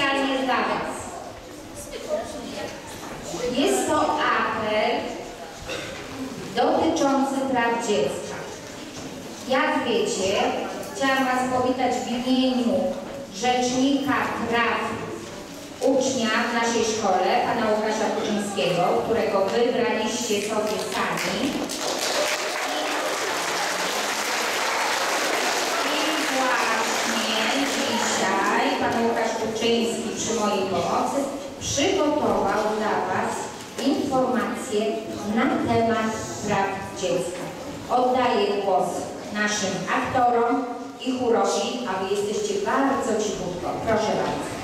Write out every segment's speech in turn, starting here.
specjalnie dla Was. Jest to apel dotyczący praw dziecka. Jak wiecie, chciałam Was powitać w imieniu Rzecznika Praw Ucznia w naszej szkole, pana Łukasza Kuczyńskiego, którego wybraliście sobie sami. I właśnie dzisiaj pan Przy mojej pomocy przygotował dla Was informacje na temat praw dziecka. Oddaję głos naszym aktorom i chórowi, a Wy jesteście bardzo cichutko. Proszę bardzo.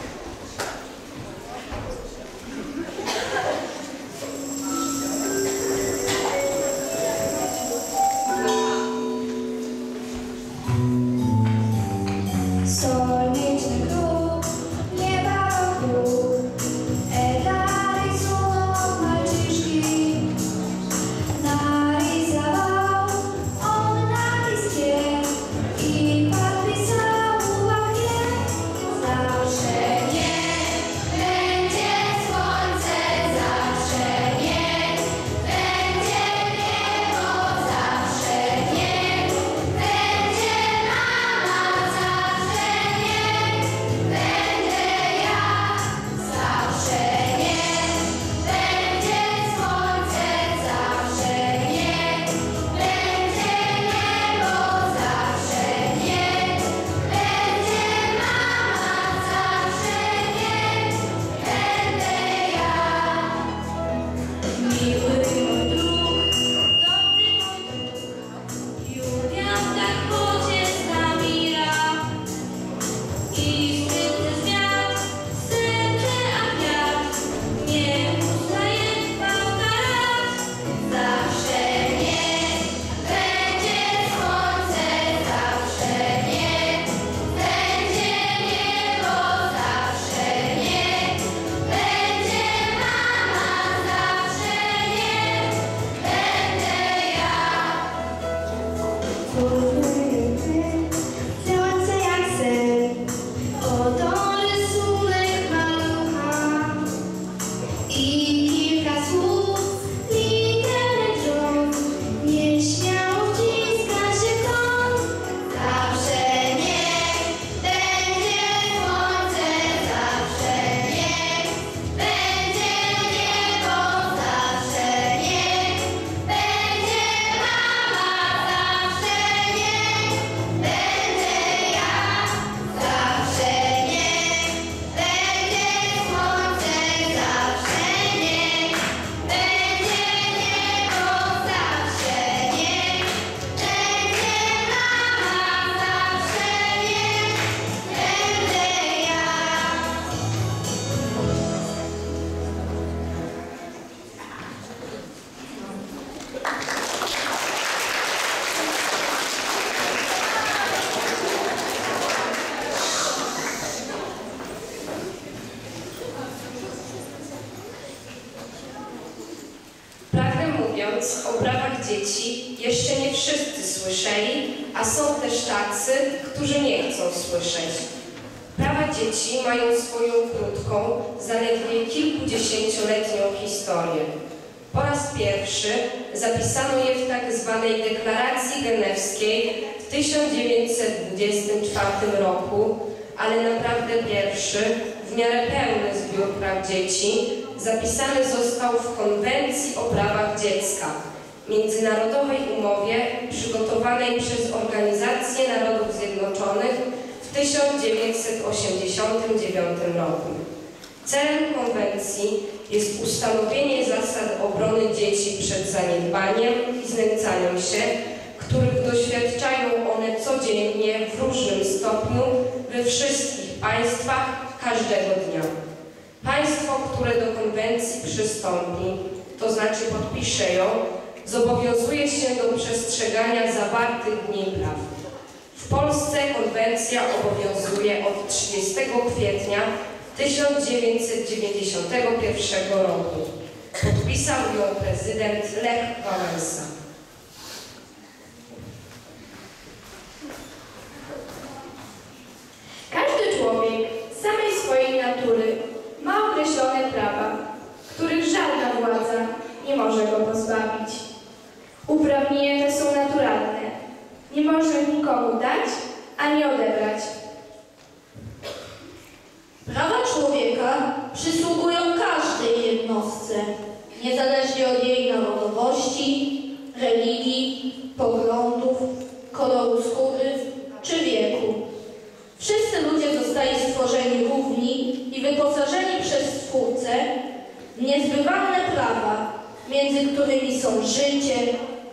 Dzieci jeszcze nie wszyscy słyszeli, a są też tacy, którzy nie chcą słyszeć. Prawa dzieci mają swoją krótką, zaledwie kilkudziesięcioletnią historię. Po raz pierwszy zapisano je w tak zwanej Deklaracji Genewskiej w 1924 roku, ale naprawdę pierwszy, w miarę pełny zbiór praw dzieci zapisany został w Konwencji o prawach dziecka, międzynarodowej umowie przygotowanej przez Organizację Narodów Zjednoczonych w 1989 roku. Celem konwencji jest ustanowienie zasad obrony dzieci przed zaniedbaniem i znęcaniem się, których doświadczają one codziennie w różnym stopniu we wszystkich państwach każdego dnia. Państwo, które do konwencji przystąpi, to znaczy podpisze ją, zobowiązuje się do przestrzegania zawartych w niej praw. W Polsce konwencja obowiązuje od 30 kwietnia 1991 roku. Podpisał ją prezydent Lech Wałęsa. Uprawnienia te są naturalne. Nie można nikomu dać, ani odebrać. Prawa człowieka przysługują każdej jednostce, niezależnie od jej narodowości, religii, poglądów, koloru skóry czy wieku. Wszyscy ludzie zostali stworzeni równi i wyposażeni przez Twórcę niezbywalne prawa, między którymi są życie,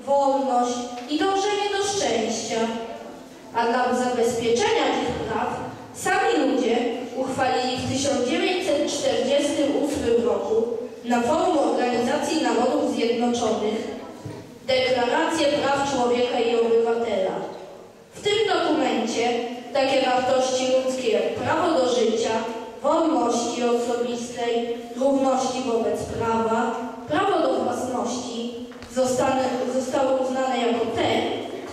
wolność i dążenie do szczęścia. A dla zabezpieczenia tych praw sami ludzie uchwalili w 1948 roku na forum Organizacji Narodów Zjednoczonych Deklarację Praw Człowieka i Obywatela. W tym dokumencie takie wartości ludzkie jak prawo do życia, wolności osobistej, równości wobec prawa, prawo do własności zostane, zostały uznane jako te,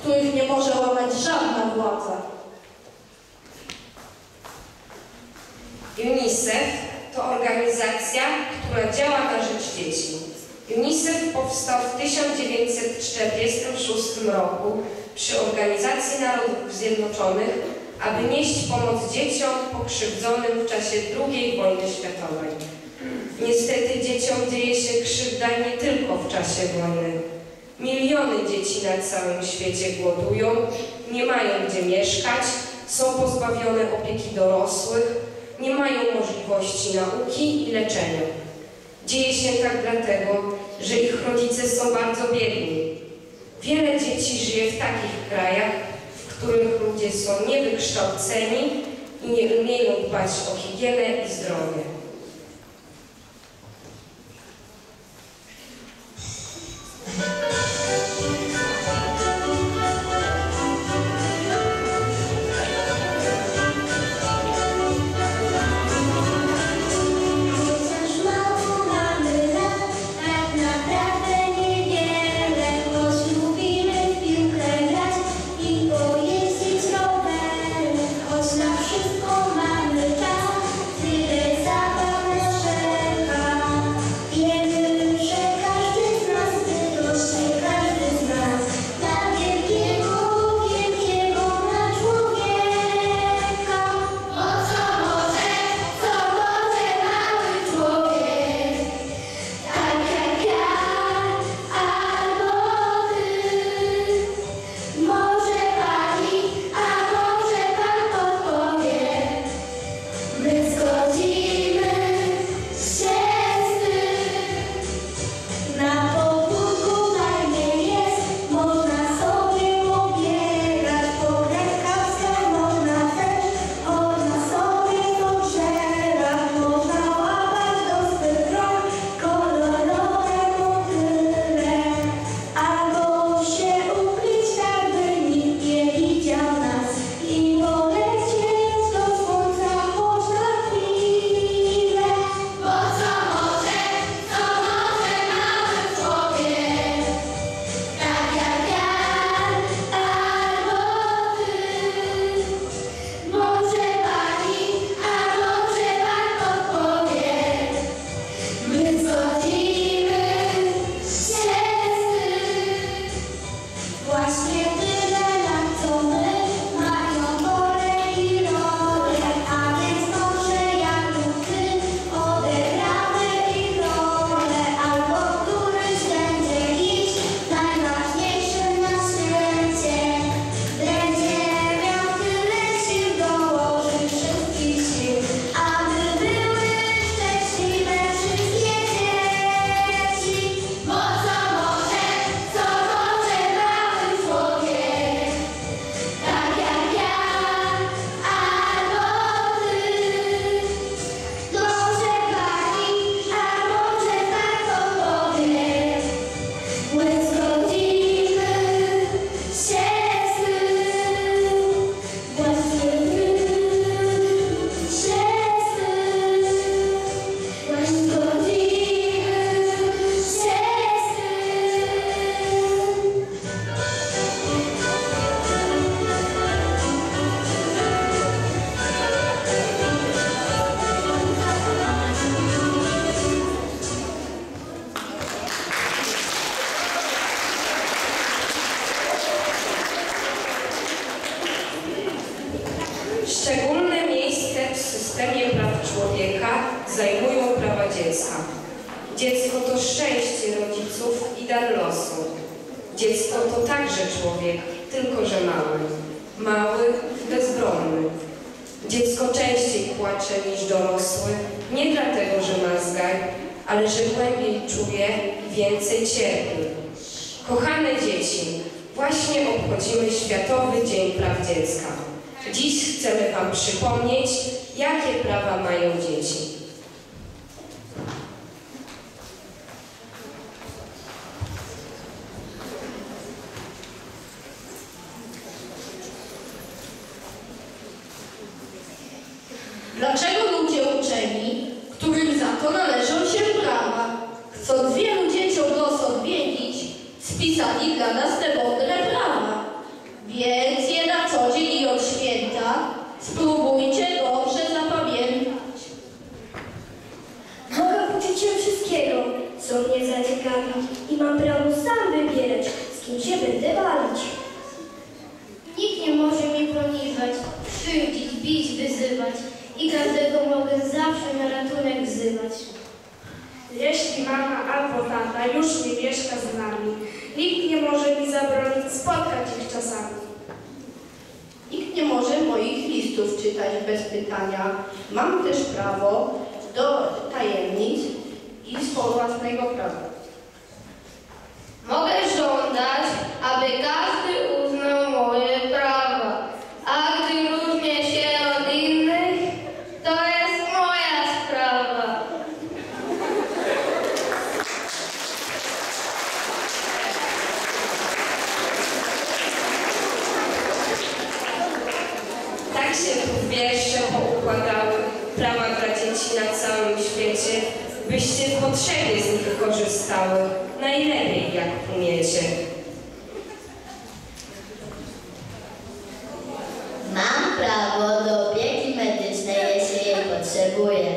których nie może łamać żadna władza. UNICEF to organizacja, która działa na rzecz dzieci. UNICEF powstał w 1946 roku przy Organizacji Narodów Zjednoczonych, aby nieść pomoc dzieciom pokrzywdzonym w czasie II wojny światowej. Niestety dzieciom dzieje się krzywda nie tylko w czasie wojny. Miliony dzieci na całym świecie głodują, nie mają gdzie mieszkać, są pozbawione opieki dorosłych, nie mają możliwości nauki i leczenia. Dzieje się tak dlatego, że ich rodzice są bardzo biedni. Wiele dzieci żyje w takich krajach, w których ludzie są niewykształceni i nie umieją dbać o higienę i zdrowie. Dziecko częściej płacze niż dorosły, nie dlatego, że ma zgaj, ale że głębiej czuje i więcej cierpi. Kochane dzieci, właśnie obchodzimy Światowy Dzień Praw Dziecka. Dziś chcemy Wam przypomnieć, jakie prawa mają dzieci. Dlaczego ludzie uczeni, którym za to należą się prawa, chcąc wielu dzieciom los odmienić, spisali dla nas te mądre prawa? Więc je na co dzień i od święta spróbujcie dobrze zapamiętać. Mogę uczyć się wszystkiego, co mnie zaciekawi i mam prawo sam wybierać, z kim się będę bawić. Nikt nie może mnie poniżać, krzywdzić, bić, wyzywać i każdego mogę zawsze na ratunek wzywać. Jeśli mama albo tata już nie mieszka z nami, nikt nie może mi zabronić spotkać ich czasami. Nikt nie może moich listów czytać bez pytania. Mam też prawo do tajemnic i własnego prawa. Mogę żądać, aby każdy uznał moje prawa, a gdy różnię się od innych, to jest moja sprawa. Tak się tu wiersze poukładały prawa dla dzieci na całym świecie, byście w potrzebie z nich korzystały, najlepiej jak umiecie. Mam prawo do opieki medycznej, jeśli jej potrzebuję.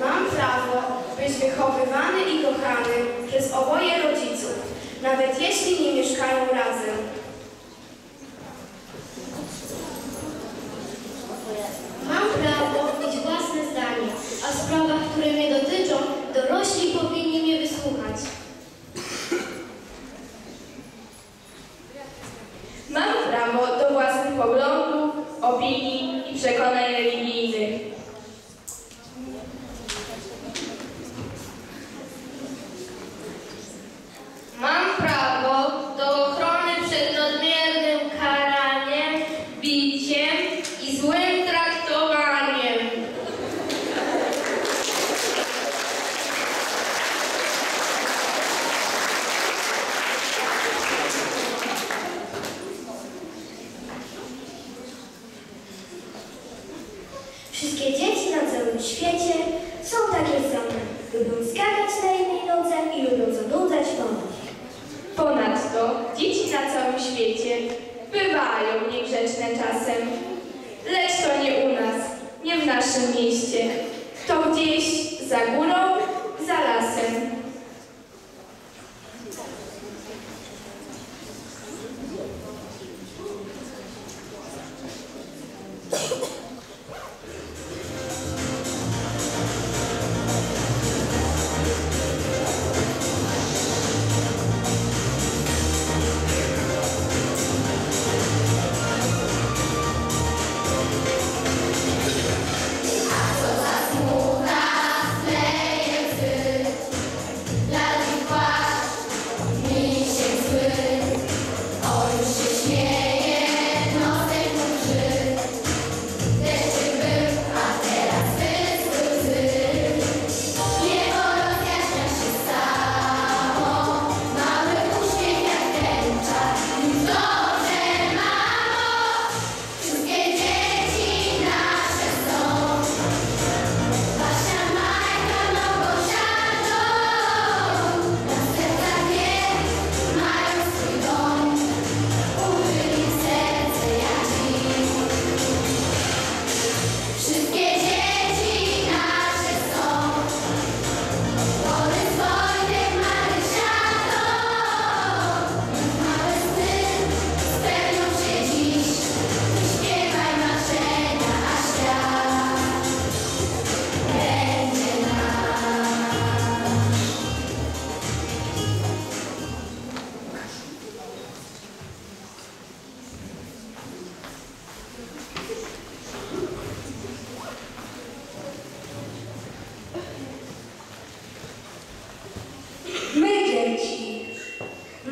Mam prawo być wychowywany i kochany przez oboje rodziców, nawet jeśli nie mieszkają razem. Mam prawo mieć własne zdanie, a w sprawach, które mnie dotyczą, dorośli powinni mnie wysłuchać. Mam prawo do własnych poglądów, opinii i przekonań religijnych.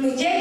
Project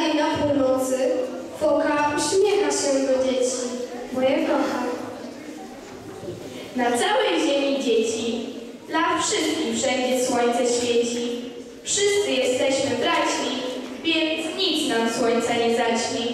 dalej na północy foka uśmiecha się do dzieci, bo je kocha. Na całej ziemi dzieci, dla wszystkich wszędzie słońce świeci. Wszyscy jesteśmy braćmi, więc nic nam słońca nie zaćmi.